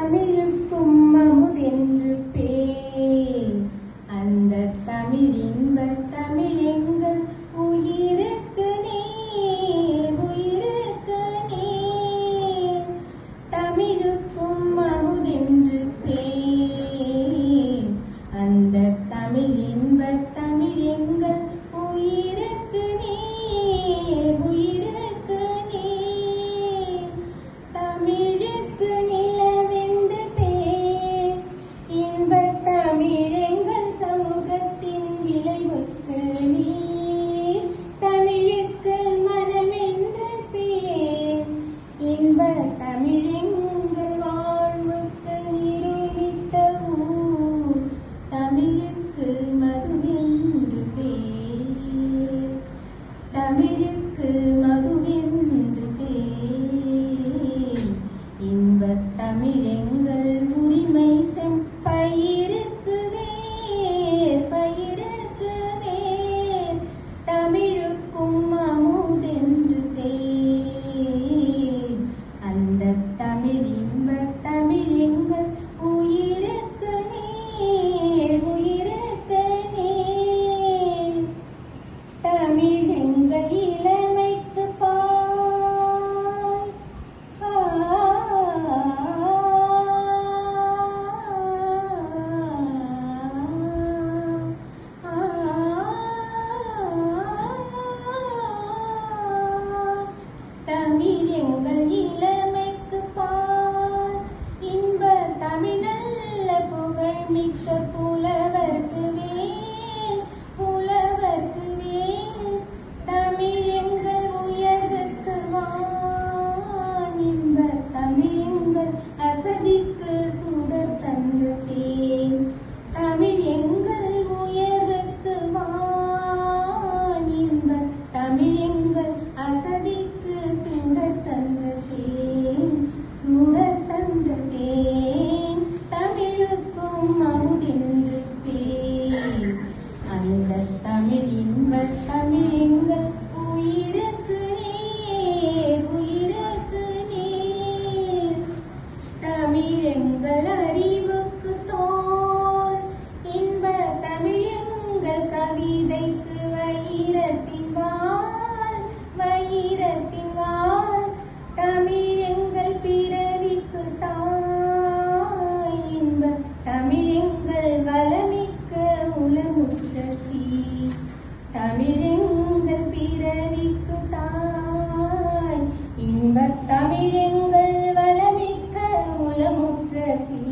தமிழுக்கும் அமுதென்று பேர் அந்த தமிழ் இன்ப தமிழ் எங்கள் உயிருக்கு நேர் உயிருக்கு நேர். தமிழ் விழுங்கலிலே தமிழ் இன்ப தமிழ் எங்கள் உயிர் മുറ്റത്തി